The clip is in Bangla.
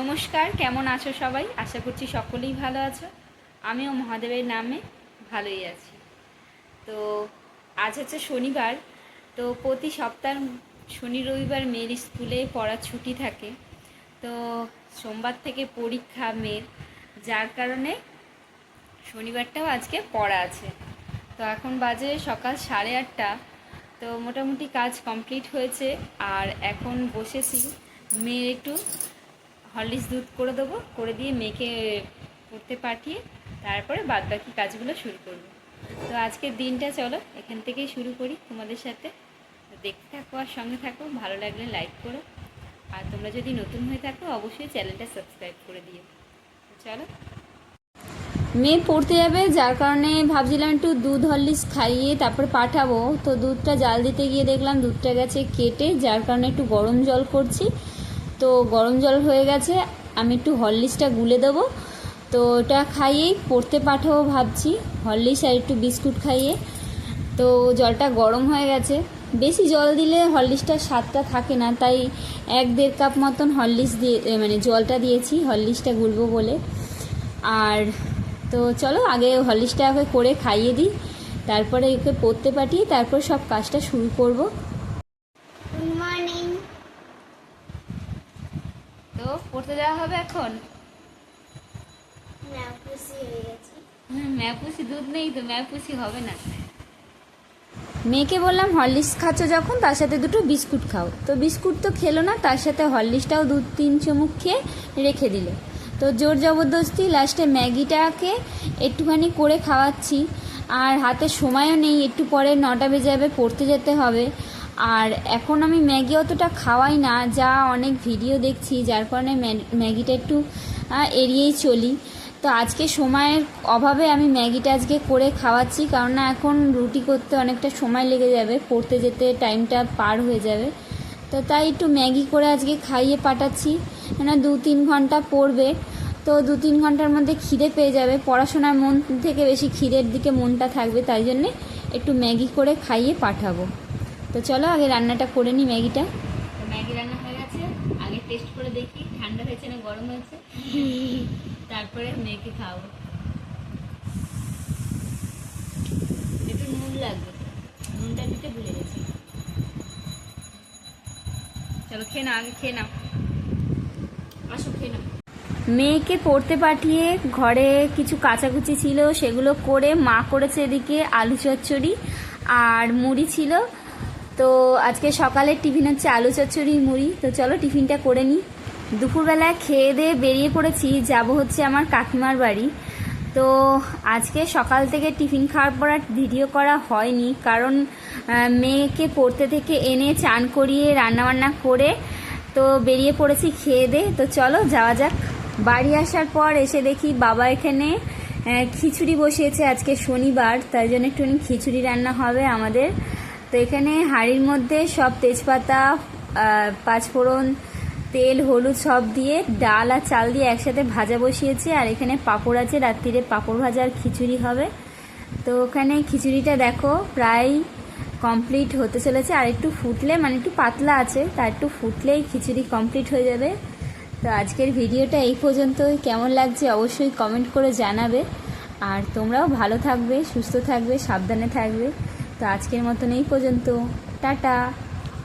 নমস্কার, কেমন আছো সবাই? আশা করছি সকলেই ভালো আছো। আমিও মহাদেবের নামে ভালোই আছি। তো আজ হচ্ছে শনিবার, তো প্রতি সপ্তাহ শনি, রবিবার মেয়ের স্কুলে পড়ার ছুটি থাকে। তো সোমবার থেকে পরীক্ষা মেয়ের, যার কারণে শনিবারটাও আজকে পড়া আছে। তো এখন বাজে সকাল সাড়ে আটটা, তো মোটামুটি কাজ কমপ্লিট হয়েছে। আর এখন বসেছি মেয়ের একটু হরলিক্স দুধ করে দেবো, করে দিয়ে মেয়েকে পড়তে পাঠিয়ে তারপরে বাদ বাকি কাজগুলো শুরু করব। তো আজকের দিনটা চলো, এখান থেকেই শুরু করি তোমাদের সাথে। দেখতে থাকো আর সঙ্গে থাকো, ভালো লাগলে লাইক করো। আর তোমরা যদি নতুন হয়ে থাকো, অবশ্যই চ্যানেলটা সাবস্ক্রাইব করে দিও। চলো। মেয়ে পড়তে যাবে, যার কারণে ভাবছিলাম একটু দুধ হরলিক্স খাইয়ে তারপরে পাঠাবো। তো দুধটা জাল দিতে গিয়ে দেখলাম দুধটা গেছে কেটে, যার কারণে একটু গরম জল করছি। তো গরম জল হয়ে গেছে, আমি একটু হরলিক্সটা গুলে দেবো। তো ওটা খাইয়েই পড়তে পাঠাবো ভাবছি, হরলিক্স আর একটু বিস্কুট খাইয়ে। তো জলটা গরম হয়ে গেছে। বেশি জল দিলে হরলিক্সটার স্বাদটা থাকে না, তাই এক দেড় কাপ মতন হরলিক্স দিয়ে মানে জলটা দিয়েছি, হরলিক্সটা গুলবো বলে। আর তো চলো, আগে হরলিক্সটা করে খাইয়ে দিই, তারপরে ওকে পড়তে পাঠিয়ে তারপর সব কাজটা শুরু করব। তো পড়তে যাওয়া হবে এখন? হয়ে ম্যাপুসি দুধ নেই তো ম্যাপুসি হবে না। মেয়েকে বললাম হরলিক্স খাচ্ছ যখন তার সাথে দুটো বিস্কুট খাও। তো বিস্কুট তো খেলো না তার সাথে হরলিক্সটাও দু তিন চুমুক খেয়ে রেখে দিল। তো জোর জবরদস্তি লাস্টে ম্যাগিটাকে একটুখানি করে খাওয়াচ্ছি। আর হাতে সময়ও নেই একটু পরে নটা বেজে যাবে পড়তে যেতে হবে। আর এখন আমি ম্যাগি অতটা খাওয়াই না, যা অনেক ভিডিও দেখছি, যার কারণে ম্যাগিটা একটু এড়িয়েই চলি। তো আজকে সময়ের অভাবে আমি ম্যাগিটা আজকে করে খাওয়াচ্ছি কারণ না এখন রুটি করতে অনেকটা সময় লেগে যাবে, পড়তে যেতে টাইমটা পার হয়ে যাবে। তো তাই একটু ম্যাগি করে আজকে খাইয়ে পাঠাচ্ছি কেন দু তিন ঘণ্টা পড়বে। তো দু তিন ঘণ্টার মধ্যে খিদে পেয়ে যাবে, পড়াশোনার মন থেকে বেশি খিদের দিকে মনটা থাকবে, তাই জন্যে একটু ম্যাগি করে খাইয়ে পাঠাবো। তো চলো আগে রান্নাটা করে নিই ম্যাগিটা। ম্যাগি রান্না হয়ে গেছে। আগে টেস্ট করে দেখি ঠান্ডা হয়েছে না গরম হয়েছে? তারপরে মেয়েকে খাওয়াবো একটু নুন লাগবে। নুনটা দিতে ভুলে গেছি। চলো খেয়ে নাও আগে খেয়ে নাও। আসো খেয়ে নাও। মেয়েকে পড়তে পাঠিয়ে ঘরে কিছু কাচাকুচি ছিল সেগুলো করে মা করেছে এদিকে আলু চচ্চড়ি আর মুড়ি ছিল। তো আজকে সকালের টিফিন হচ্ছে আলু চচ্চড়ি, মুড়ি। তো চলো টিফিনটা করে নিই। দুপুরবেলা খেয়ে দিয়ে বেরিয়ে পড়েছি, যাব হচ্ছে আমার কাকিমার বাড়ি। তো আজকে সকাল থেকে টিফিন খাওয়ার পর আর ভিডিও করা হয়নি, কারণ মেয়েকে পড়তে থেকে এনে চান করিয়ে রান্নাবান্না করে তো বেরিয়ে পড়েছি খেয়ে দে তো চলো যাওয়া যাক। বাড়ি আসার পর এসে দেখি বাবা এখানে খিচুড়ি বসিয়েছে আজকে শনিবার, তাই জন্য একটুখানি খিচুড়ি রান্না হবে আমাদের। তো এখানে হাঁড়ির মধ্যে সব তেজপাতা পাঁচফোড়ন, তেল, হলুদ সব দিয়ে ডাল আর চাল দিয়ে একসাথে ভাজা বসিয়েছে। আর এখানে পাঁপড় আছে রাত্রিরে পাঁপড় ভাজা আর খিচুড়ি হবে। তো ওখানে খিচুড়িটা দেখো প্রায় কমপ্লিট হতে চলেছে। আর একটু ফুটলে মানে একটু পাতলা আছে, তা একটু ফুটলেই খিচুড়ি কমপ্লিট হয়ে যাবে। তো আজকের ভিডিওটা এই পর্যন্তই। কেমন লাগছে অবশ্যই কমেন্ট করে জানাবে। আর তোমরাও ভালো থাকবে, সুস্থ থাকবে, সাবধানে থাকবে। তো আজকের মতন এই পর্যন্ত। টাটা।